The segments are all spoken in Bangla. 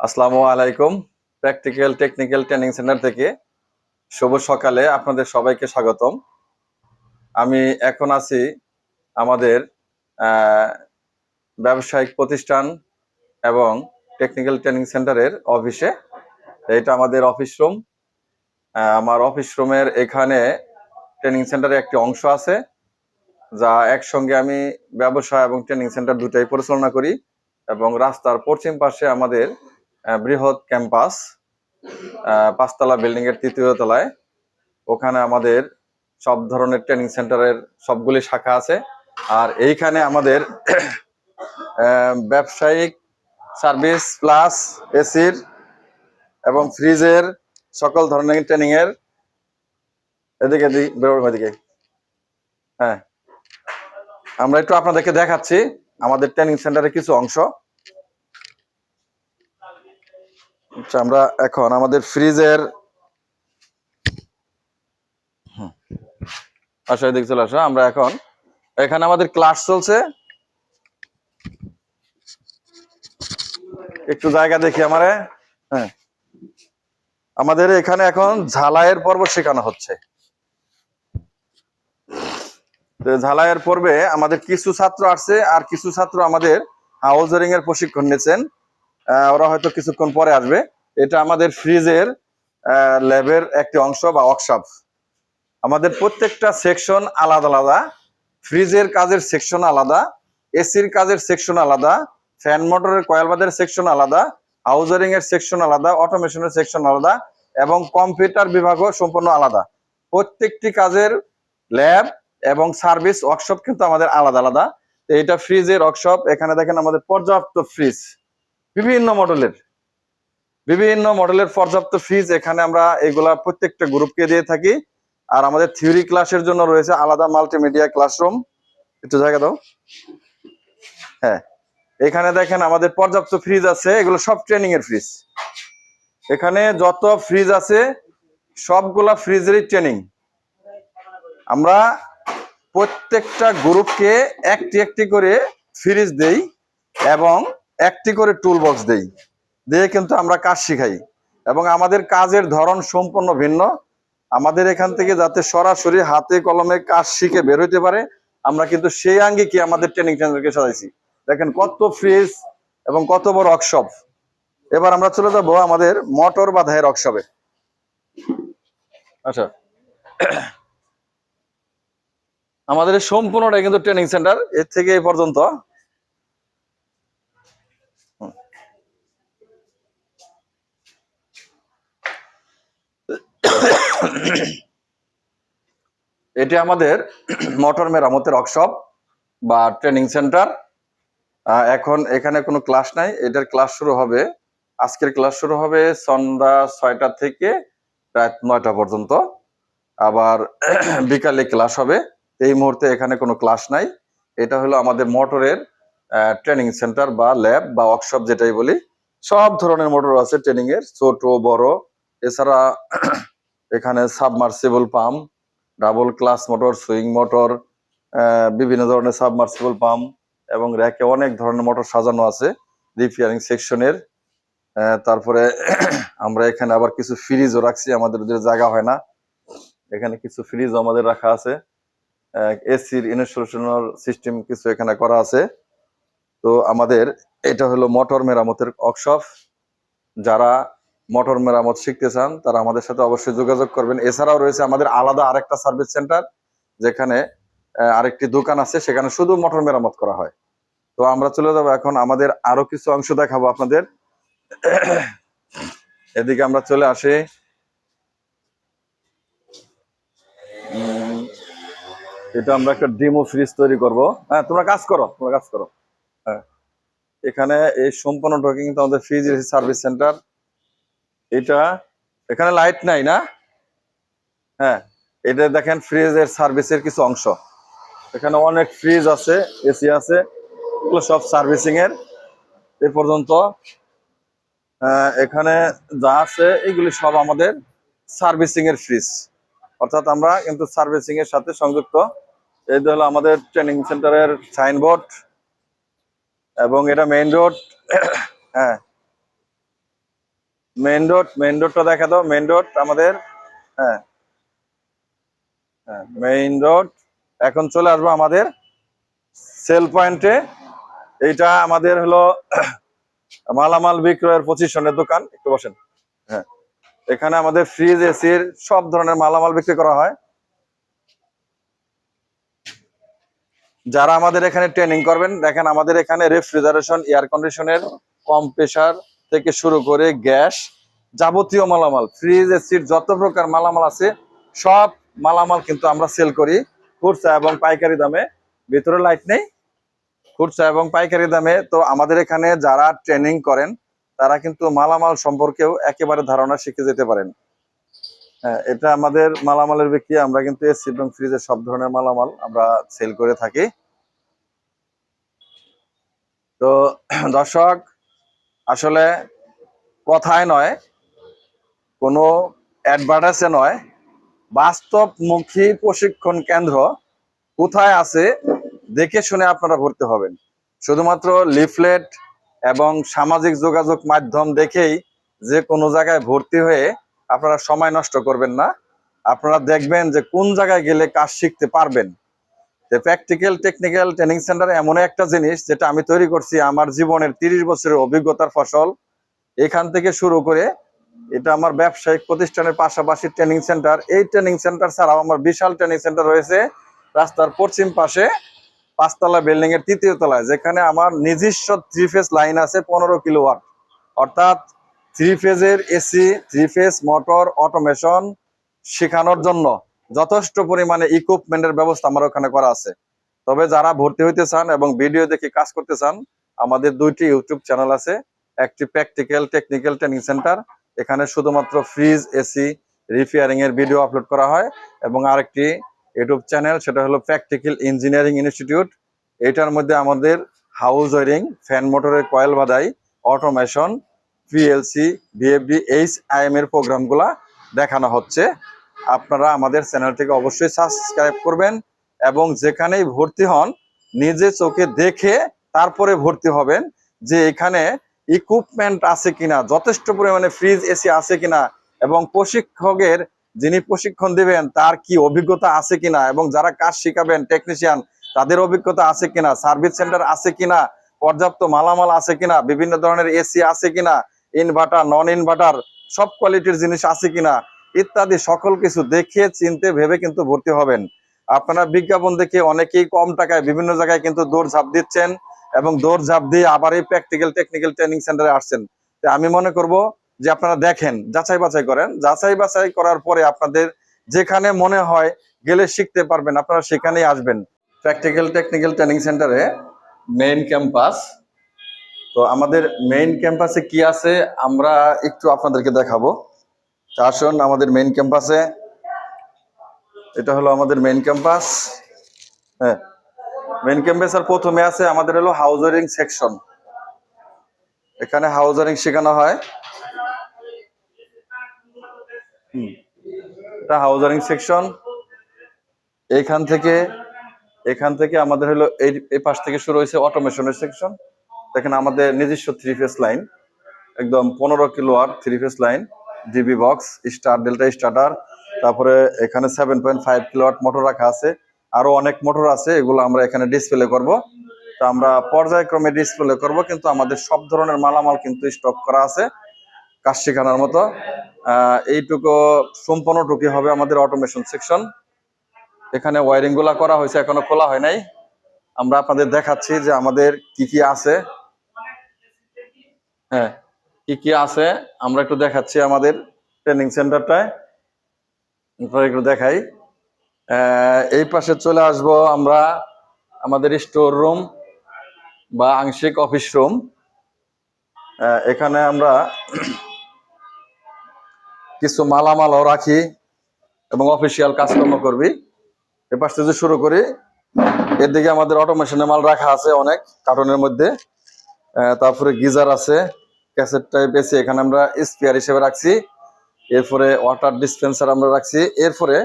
আসসালামু আলাইকুম। প্র্যাকটিক্যাল টেকনিক্যাল ট্রেনিং সেন্টার থেকে শুভ সকালে আপনাদের সবাইকে স্বাগতম। আমি এখন আছি আমাদের ব্যবসায়িক প্রতিষ্ঠান এবং টেকনিক্যাল ট্রেনিং সেন্টারের অফিসে। এটা আমাদের অফিস রুম। আমার অফিস রুমের এখানে ট্রেনিং সেন্টারে একটি অংশ আছে, যা একসঙ্গে আমি ব্যবসা এবং ট্রেনিং সেন্টার দুটাই পরিচালনা করি এবং রাস্তার পশ্চিম পাশে আমাদের বৃহৎ ক্যাম্পাস পাঁচতলা বিল্ডিং এর তৃতীয় তলায়। ওখানে আমাদের সব ধরনের ট্রেনিং সেন্টারের সবগুলি শাখা আছে। আর এইখানে আমাদের ব্যবসায়িক সার্ভিস প্লাস এসির এবং ফ্রিজের সকল ধরনের ট্রেনিং এর এদিকে এদিকে বেরোবো এদিকে হ্যাঁ। আমরা একটু আপনাদেরকে দেখাচ্ছি আমাদের ট্রেনিং সেন্টারের কিছু অংশ। আচ্ছা আমরা এখন আমাদের ফ্রিজের। আসো, এদিকে চলে আসো। আমরা এখন এখানে আমাদের ক্লাস চলছে। একটু জায়গা দেখি আমারে। হ্যাঁ। আমাদের এখানে এখন ঝালাইয়ের পর্ব শেখানো হচ্ছে। ঝালাইয়ের পর্বে আমাদের কিছু ছাত্র আসছে আর কিছু ছাত্র আমাদের হাউজারিং এর প্রশিক্ষণ নিয়েছেন ওরা হয়তো কিছুক্ষণ পরে আসবে। এটা আমাদের ফ্রিজের ল্যাবের একটি অংশ বা ওয়ার্কশপ। আমাদের প্রত্যেকটা সেকশন আলাদা আলাদা। ফ্রিজের কাজের সেকশন আলাদা, এসির কাজের সেকশন আলাদা, ফ্যান মোটরের কয়েলবাদের সেকশন আলাদা হাউজারিং এর সেকশন আলাদা, অটোমেশনের সেকশন আলাদা এবং কম্পিউটার বিভাগও সম্পূর্ণ আলাদা। প্রত্যেকটি কাজের ল্যাব এবং সার্ভিস ওয়ার্কশপ কিন্তু আমাদের আলাদা আলাদা। তো এটা ফ্রিজের ওয়ার্কশপ। এখানে দেখেন আমাদের পর্যাপ্ত ফ্রিজ। বিভিন্ন মডেলের। বিভিন্ন মডেলের পর্যাপ্ত ফ্রিজ এখানে আমরা এগুলা প্রত্যেকটা গ্রুপকে দিয়ে থাকি। আর আমাদের থিওরি ক্লাসের জন্য রয়েছে আলাদা মাল্টিমিডিয়া ক্লাসরুম একটু জায়গা দাও। হ্যাঁ এখানে দেখেন আমাদের পর্যাপ্ত ফ্রিজ আছে, এগুলো সব ট্রেনিং এর ফ্রিজ এখানে যত ফ্রিজ আছে, সবগুলা ফ্রিজেরই ট্রেনিং আমরা প্রত্যেকটা গ্রুপকে একটি একটি করে ফ্রিজ দেই এবং একটি করে টুল বক্স দেই। দিয়ে কিন্তু আমরা কাজ শিখাই। এবং আমাদের কাজের ধরন সম্পূর্ণ ভিন্ন। আমাদের এখান থেকে যাতে সরাসরি হাতে কলমে কাজ শিখে বের হইতে পারে, আমরা কিন্তু সেই আঙ্গিকে আমাদের ট্রেনিং সেন্টারকে সাজাইছি। দেখেন কত ফ্রিজ এবং কত বড় ওয়ার্কশপ এবার আমরা চলে যাব আমাদের মোটর বাধায়ের ওয়ার্কশপে আচ্ছা। আমাদের এই সম্পূর্ণটাই কিন্তু ট্রেনিং সেন্টার এর থেকে এই পর্যন্ত। এটি আমাদের মোটর মেরামতের ওয়ার্কশপ বা ট্রেনিং সেন্টার এখন এখানে কোনো ক্লাস নাই। এটার ক্লাস শুরু হবে, আজকের ক্লাস শুরু হবে সন্ধ্যা ছয়টা থেকে রাত নয়টা পর্যন্ত। আবার বিকালে ক্লাস হবে। এই মুহূর্তে এখানে কোনো ক্লাস নাই। এটা হলো আমাদের মোটরের ট্রেনিং সেন্টার বা ল্যাব বা ওয়ার্কশপ যেটাই বলি। সব ধরনের মোটর আছে ট্রেনিং এর ছোট, বড়। এছাড়া এখানে submersible pump, double class motor, swing motor বিভিন্ন ধরনের সাবমার্সিবল পাম্প এবং র্যাকে অনেক ধরনের মোটর সাজানো আছে রিপেয়ারিং সেকশনের। তারপরে আমরা এখানে আবার কিছু ফ্রিজও রাখছি, আমাদের যে জায়গা হয় না। এখানে কিছু ফ্রিজ আমাদের রাখা আছে। এসির ইনস্টলেশনাল সিস্টেম কিছু এখানে করা আছে। তো আমাদের এটা হলো মোটর মেরামতের ওয়ার্কশপ। যারা মোটর মেরামত শিখতে চান, তারা আমাদের সাথে অবশ্যই যোগাযোগ করবেন। এছাড়াও রয়েছে আমাদের আলাদা আরেকটা সার্ভিস সেন্টার যেখানে আরেকটি দোকান আছে, সেখানে শুধু মোটর মেরামত করা হয়। তো আমরা চলে যাব এখন আমাদের আরও কিছু অংশ দেখাবো আপনাদের। এদিকে আমরা চলে আসি। এটা আমরা একটা ডিমো ফ্রিজ তৈরি করব। হ্যাঁ তোমরা কাজ করো, তোমরা কাজ করো। হ্যাঁ এখানে এই সম্পূর্ণ কিন্তু আমাদের ফ্রিজ সার্ভিস সেন্টার এটা এখানে লাইট নাই না? হ্যাঁ এটা দেখেন ফ্রিজের সার্ভিসের কিছু অংশ। এখানে অনেক ফ্রিজ আছে এসি আছে, এগুলো সব সার্ভিসিং এর এ পর্যন্ত এখানে যা আছে, এগুলি সব আমাদের সার্ভিসিং এর ফ্রিজ অর্থাৎ আমরা কিন্তু সার্ভিসিং এর সাথে সংযুক্ত। এই হলো আমাদের ট্রেনিং সেন্টারের সাইনবোর্ড এবং এটা মেইন রোড হ্যাঁ মেইন রোড মেইন রোডটা দেখা দাও মেইন রোড আমাদের হ্যাঁ। হ্যাঁ মেইন রোড এখন চলে আসব আমাদের সেল পয়েন্টে এইটা আমাদের হলো মালামাল বিক্রয়ের পজিশনের দোকান, একটু বসেন। হ্যাঁ এখানে আমাদের ফ্রিজ এসির সব ধরনের মালামাল বিক্রি করা হয়। যারা আমাদের এখানে ট্রেনিং করবেন, দেখেন আমাদের এখানে রেফ্রিজারেশন এয়ার কন্ডিশনের কম্প্রেসার থেকে শুরু করে গ্যাস যাবতীয় মালামাল ফ্রিজ এসির যত প্রকার মালামাল আছে, সব মালামাল কিন্তু আমরা সেল করি খুচরা এবং পাইকারি দামে। ভিতরে লাইট নেই, খুচরা এবং পাইকারি দামে। তো আমাদের এখানে যারা ট্রেনিং করেন, তারা কিন্তু মালামাল সম্পর্কেও একেবারে ধারণা শিখে যেতে পারেন। হ্যাঁ এটা আমাদের মালামালের বিক্রি আমরা কিন্তু এসি এবং ফ্রিজের সব ধরনের মালামাল আমরা সেল করে থাকি। তো দর্শক আসলে কথায় নয়, কোনো অ্যাডভার্টাইসে নয়। বাস্তবমুখী প্রশিক্ষণ কেন্দ্র কোথায় আছে দেখে শুনে আপনারা ভর্তি হবেন। শুধুমাত্র লিফলেট এবং সামাজিক যোগাযোগ মাধ্যম দেখেই যে কোনো জায়গায় ভর্তি হয়ে আপনারা সময় নষ্ট করবেন না। আপনারা দেখবেন যে কোন জায়গায় গেলে কাজ শিখতে পারবেন। যে প্র্যাকটিক্যাল টেকনিক্যাল ট্রেনিং সেন্টার এমন একটা জিনিস যেটা আমি তৈরি করছি আমার জীবনের তিরিশ বছরের অভিজ্ঞতার ফসল। এখান থেকে শুরু করে এটা আমার ব্যবসায়িক প্রতিষ্ঠানের পাশাপাশি ট্রেনিং সেন্টার এই ট্রেনিং সেন্টার ছাড়াও আমার বিশাল ট্রেনিং সেন্টার রয়েছে রাস্তার পশ্চিম পাশে পাঁচতলা বিল্ডিং এর তৃতীয় তলায়, যেখানে আমার নিজস্ব থ্রি ফেজ লাইন আছে পনেরো কিলো ওয়াট। অর্থাৎ থ্রি ফেজের AC three phase motor automation শেখানোর জন্য। যথেষ্ট পরিমাণে ইকুইপমেন্টের ব্যবস্থা আমার ওখানে করা আছে। তবে যারা ভর্তি হইতে চান এবং ভিডিও দেখে কাজ করতে চান, আমাদের দুইটি ইউটিউব চ্যানেল আছে। একটি প্র্যাকটিক্যাল টেকনিক্যাল ট্রেনিং সেন্টার এখানে শুধুমাত্র ফ্রিজ এসি রিপেয়ারিং এর ভিডিও আপলোড করা হয়। এবং আরেকটি ইউটিউব চ্যানেল সেটা হলো প্র্যাকটিক্যাল ইঞ্জিনিয়ারিং ইনস্টিটিউট এটার মধ্যে আমাদের হাউস ওয়ারিং ফ্যান মোটরের coil বাদাই automation PLC VFD H IM এর প্রোগ্রামগুলা দেখানো হচ্ছে। আপনারা আমাদের চ্যানেলটিকে অবশ্যই সাবস্ক্রাইব করবেন এবং যেখানেই ভর্তি হন, নিজে চোখে দেখে তারপরে ভর্তি হবেন যে এখানে ইকুইপমেন্ট আছে কিনা, যথেষ্ট পরিমাণে ফ্রিজ এসি আছে কিনা এবং প্রশিক্ষকের যিনি প্রশিক্ষণ দিবেন, তার কি অভিজ্ঞতা আছে কিনা এবং যারা কাজ শিখাবেন টেকনিশিয়ান তাদের অভিজ্ঞতা আছে কিনা সার্ভিস সেন্টার আছে কিনা, পর্যাপ্ত মালামাল আছে কিনা, বিভিন্ন ধরনের এসি আছে কিনা ইনভার্টার নন ইনভার্টার সব কোয়ালিটির জিনিস আছে কিনা ইত্যাদি সকল কিছু দেখে, চিনতে, ভেবে কিন্তু ভর্তি হবেন। আপনারা বিজ্ঞাপন দেখে অনেকেই কম টাকায় বিভিন্ন জায়গায় কিন্তু দৌড় ঝাঁপ দিচ্ছেন এবং দৌড় ঝাঁপ দিয়ে আবার এই প্র্যাকটিক্যাল টেকনিক্যাল ট্রেনিং সেন্টারে আসছেন। তো আমি মনে করব যে আপনারা দেখেন, যাচাই বাছাই করেন। যাচাই বাছাই করার পরে আপনাদের যেখানে মনে হয় গেলে শিখতে পারবেন, আপনারা সেখানেই আসবেন। প্র্যাকটিক্যাল টেকনিক্যাল ট্রেনিং সেন্টারে মেইন ক্যাম্পাস তো আমাদের মেইন ক্যাম্পাসে কি আছে, আমরা একটু আপনাদেরকে দেখাবো। আসুন, আমাদের মেইন ক্যাম্পাসে এটা হলো আমাদের মেইন ক্যাম্পাস হ্যাঁ মেইন ক্যাম্পাসের প্রথমে আছে আমাদের হলো হাউজারিং সেকশন এখানে হাউজারিং শেখানো হয়। এটা হাউজারিং সেকশন এখান থেকে এখান থেকে আমাদের হলো এই এই পাশ থেকে শুরু হয়েছে অটোমেশনের সেকশন দেখেন আমাদের নিজস্ব থ্রি ফেস লাইন একদম পনেরো কিলো আর three phase line DB box, star, delta starter, তারপরে এখানে seven point five kilowatt motor রাখা আছে। আরও অনেক মোটর আছে, এগুলো আমরা এখানে ডিসপ্লে করব। তো আমরা পর্যায়ক্রমে ডিসপ্লে করব, কিন্তু আমাদের সব ধরনের মালামাল কিন্তু স্টক করা আছে, কাজ শেখানোর মতো। এইটুকু সম্পূর্ণটুকু হবে আমাদের অটোমেশন সেকশন এখানে ওয়ারিংগুলা করা হয়েছে, এখনও খোলা হয় নাই। আমরা আপনাদের দেখাচ্ছি যে আমাদের কি কি আছে। হ্যাঁ। কি কি আছে? আমরা একটু দেখাচ্ছি আমাদের ট্রেনিং সেন্টারটায় একটু দেখাই। এই পাশে চলে আসব আমরা আমাদের স্টোর রুম বা আংশিক অফিস রুম এখানে আমরা কিছু মালামালও রাখি এবং অফিসিয়াল কাজকর্ম করবি। এ পাশ থেকে শুরু করি। এর দিকে আমাদের অটোমেশনের মাল রাখা আছে অনেক কার্টনের মধ্যে। তারপরে গিজার আছে। ক্যাসেট টাইপ এসে, এখানে আমরা স্পেয়ার হিসেবে রাখছি। এরপরে ওয়াটার ডিসপেন্সার আমরা রাখছি। এরপরে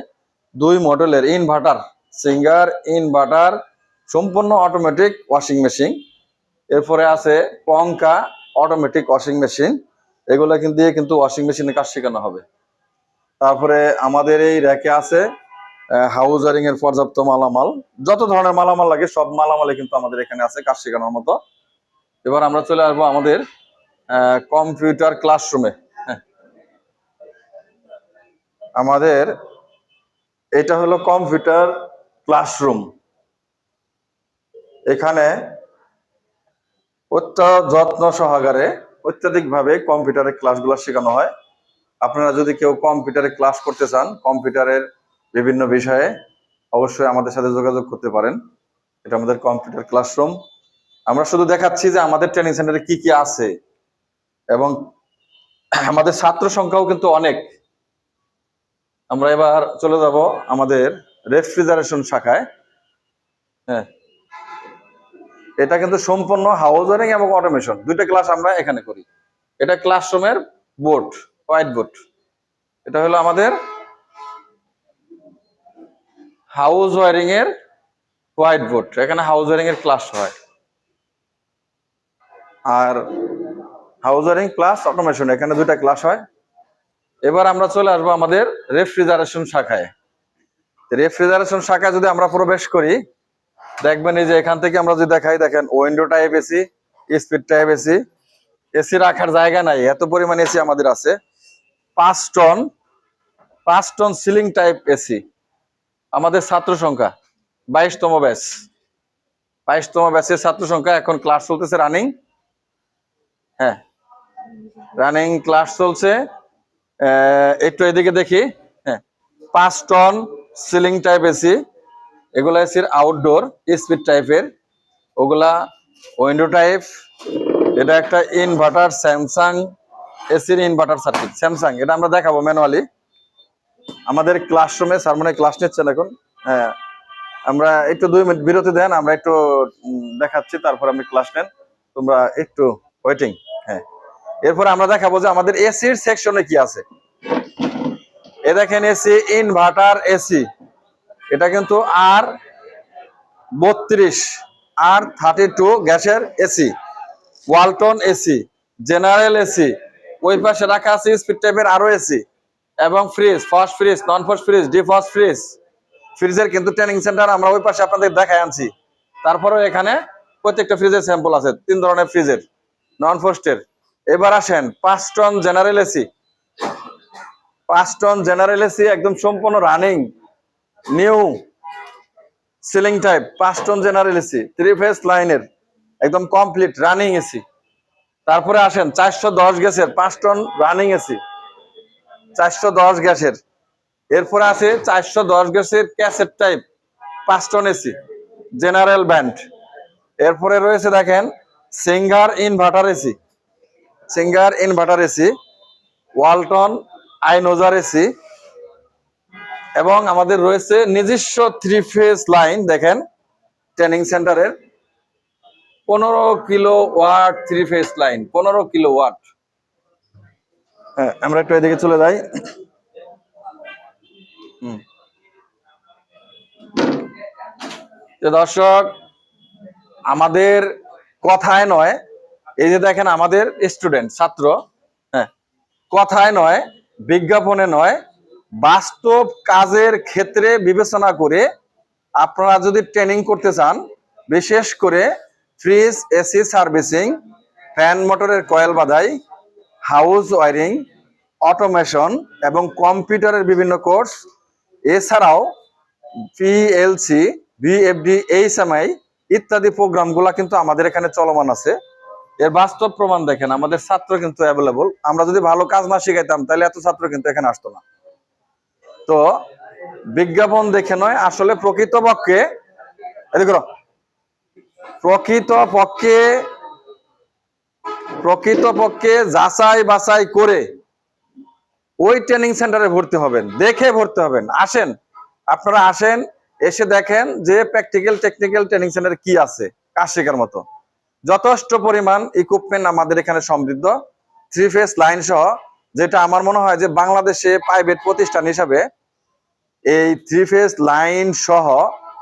দুই মডেলের ইনভার্টার, সিঙ্গার ইনভার্টার, সম্পূর্ণ অটোমেটিক ওয়াশিং মেশিন এরপরে আছে পঙ্কা অটোমেটিক ওয়াশিং মেশিন এগুলো কিন্তু দিয়ে কিন্তু ওয়াশিং মেশিনে কাজ শেখানো হবে। তারপরে আমাদের এই র্যাকে আছে হাউস ওয়ারিং এর পর্যাপ্ত মালামাল। যত ধরনের মালামাল লাগে, সব মালামালে কিন্তু আমাদের এখানে আছে কাজ শেখানোর মতো। এবার আমরা চলে আসব আমাদের কম্পিউটার ক্লাসরুমে আমাদের এটা হলো কম্পিউটার ক্লাসরুম এখানে যত্ন সহকারে অত্যাধিকভাবে কম্পিউটারের ক্লাসগুলো শেখানো হয়। আপনারা যদি কেউ কম্পিউটারে ক্লাস করতে চান কম্পিউটারের বিভিন্ন বিষয়ে অবশ্যই আমাদের সাথে যোগাযোগ করতে পারেন। এটা আমাদের কম্পিউটার ক্লাসরুম আমরা শুধু দেখাচ্ছি যে আমাদের ট্রেনিং সেন্টারে কি কি আছে। এবং আমাদের ছাত্র সংখ্যাও কিন্তু অনেক। আমরা এবার চলে যাব আমাদের রেফ্রিজারেশন শাখায়। হ্যাঁ। এটা কিন্তু সম্পূর্ণ হাউস ওয়ারিং এবং অটোমেশন দুইটা ক্লাস আমরা এখানে করি। এটা ক্লাসরুমের বোর্ড হোয়াইট বোর্ড এটা হলো আমাদের হাউস ওয়ারিং এর হোয়াইট বোর্ড এখানে হাউস ওয়ারিং এর ক্লাস হয়। আর হাউস ওয়ারিং প্লাস অটোমেশন, এখানে দুইটা ক্লাস হয়। এবার আমরা চলে আসব আমাদের রেফ্রিজারেশন শাখায়। রেফ্রিজারেশন শাখায় যদি আমরা প্রবেশ করি, দেখবেন এই যে এখান থেকে আমরা যদি দেখাই, দেখেন window type AC split type AC AC রাখার জায়গা নাই, এত পরিমাণ এসি আমাদের আছে। পাঁচ টন পাঁচ টন সিলিং টাইপ এসি আমাদের ছাত্র সংখ্যা, বাইশতম ব্যাচ বাইশতম ব্যাচের ছাত্র সংখ্যা এখন ক্লাস চলতেছে রানিং হ্যাঁ রানিং ক্লাস চলছে। একটু এদিকে দেখি। হ্যাঁ পাঁচ টন সিলিং টাইপ এসি এগুলা এসির আউটডোর স্পিড টাইপের ওগুলা উইন্ডো টাইপ এটা একটা ইনভার্টার স্যামসাং এসির ইনভার্টার সার্কিট স্যামসাং এটা আমরা দেখাবো ম্যানুয়ালি আমাদের ক্লাসরুমে স্যার মনে ক্লাস নিচ্ছেন এখন। হ্যাঁ আমরা একটু দুই মিনিট বিরতি দেন, আমরা একটু দেখাচ্ছি, তারপর আপনি ক্লাস নেন। তোমরা একটু ওয়েটিং হ্যাঁ। এরপর আমরা দেখাবো যে আমাদের এসির সেকশনে কি আছে। এ দেখেন এসি ইনভার্টার এসি। এটা কিন্তু আর বত্রিশ, আর থার্টি টু গ্যাসের AC. Walton AC, general AC. ওই পাশে রাখা আছে স্পিড টাইপের আরও এসি। এবং fridge frost fridge non frost fridge defrost fridge ফ্রিজের কিন্তু ট্রেনিং সেন্টার আমরা ওই পাশে আপনাদের দেখাই আনছি। তারপরেও এখানে প্রত্যেকটা ফ্রিজের স্যাম্পল আছে, তিন ধরনের ফ্রিজের নন ফার্স্টের এবার আসেন, পাঁচ টন জেনারেল এসি। পাঁচ টন জেনারেল এসি, একদম সম্পূর্ণ রানিং নিউ সিলিং টাইপ পাঁচ ton general AC three phase লাইনের একদম কমপ্লিট রানিং এসি। তারপরে আসেন, চারশো দশ গ্যাসের পাঁচ টন রানিং এসি। চারশো দশ গ্যাসের। এরপরে আছে চারশো দশ গ্যাসের ক্যাসেট টাইপ পাঁচ টন এসি জেনারেল ব্যান্ড এরপরে রয়েছে দেখেন Singer inverter AC. Singer inverter AC Walton আইনোজার AC এবং আমাদের রয়েছে নিজস্ব থ্রি ফেজ লাইন দেখেন ট্রেনিং সেন্টারের পনেরো kilo watt three phase line পনেরো কিলো ওয়াট। হ্যাঁ আমরা একটু এদিকে চলে যাই। দর্শক, আমাদের কথায় নয় এই যে দেখেন আমাদের স্টুডেন্ট ছাত্র হ্যাঁ কথায় নয়, বিজ্ঞাপনে নয়, বাস্তব কাজের ক্ষেত্রে বিবেচনা করে আপনারা যদি ট্রেনিং করতে চান, বিশেষ করে ফ্রিজ এসি সার্ভিসিং ফ্যান মোটরের কয়েল বাধাই হাউস ওয়ারিং অটোমেশন এবং কম্পিউটারের বিভিন্ন কোর্স এছাড়াও পিএলসি ভিএফডি এইচএমআই ইত্যাদি প্রোগ্রামগুলো কিন্তু আমাদের এখানে চলমান আছে। এর বাস্তব প্রমাণ দেখেন, আমাদের ছাত্র কিন্তু অ্যাভেলেবল আমরা যদি ভালো কাজ না শিখাইতাম, তাহলে এত ছাত্র কিন্তু এখানে আসতো না। তো বিজ্ঞাপন দেখে নয়, আসলে প্রকৃতপক্ষে এদিকে করো। প্রকৃতপক্ষে প্রকৃতপক্ষে যাচাই বাছাই করে ওই ট্রেনিং সেন্টারে ভর্তি হবেন, দেখে ভর্তি হবেন। আসেন, আপনারা আসেন, এসে দেখেন যে প্র্যাকটিক্যাল টেকনিক্যাল ট্রেনিং সেন্টারে কি আছে, কাজ শেখার মতো। যথেষ্ট পরিমাণ ইকুইপমেন্ট আমাদের এখানে সমৃদ্ধ। থ্রি ফেস লাইন সহ, যেটা আমার মনে হয় যে বাংলাদেশে প্রাইভেট প্রতিষ্ঠান হিসাবে এই থ্রি ফেস লাইন সহ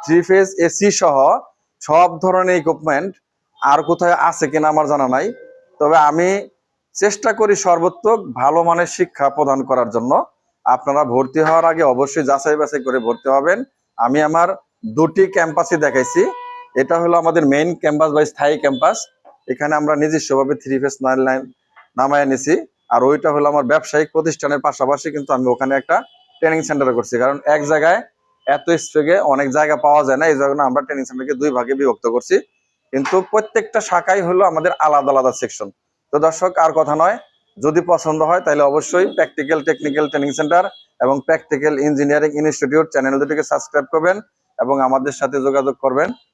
থ্রি ফেস এসি সহ সব ধরনের ইকুইপমেন্ট আর কোথায় আছে কিনা আমার জানা নাই। তবে আমি চেষ্টা করি সর্বোত্তক ভালো মানের শিক্ষা প্রদান করার জন্য। আপনারা ভর্তি হওয়ার আগে অবশ্যই যাচাই বাছাই করে ভর্তি হবেন। আমি আমার দুটি ক্যাম্পাসই দেখাইছি। এটা হলো আমাদের মেইন ক্যাম্পাস বা স্থায়ী ক্যাম্পাস এখানে আমরা নিজস্বভাবে থ্রি ফেস নাইন লাইন নামায় নিছি। আর ওইটা হলো আমার ব্যবসায়িক প্রতিষ্ঠানের পাশাপাশি কিন্তু আমি ওখানে একটা ট্রেনিং সেন্টার করছি। কারণ এক জায়গায় এত স্পেগে অনেক জায়গা পাওয়া যায় না, এই জন্য আমরা ট্রেনিং সেন্টারকে দুই ভাগে বিভক্ত করছি। কিন্তু প্রত্যেকটা শাখাই হলো আমাদের আলাদা আলাদা সেকশন তো দর্শক, আর কথা নয়, যদি পছন্দ হয় তাহলে অবশ্যই প্র্যাকটিক্যাল টেকনিক্যাল ট্রেনিং সেন্টার এবং প্র্যাকটিক্যাল ইঞ্জিনিয়ারিং ইনস্টিটিউট চ্যানেল দুটিকে সাবস্ক্রাইব করবেন এবং আমাদের সাথে যোগাযোগ করবেন।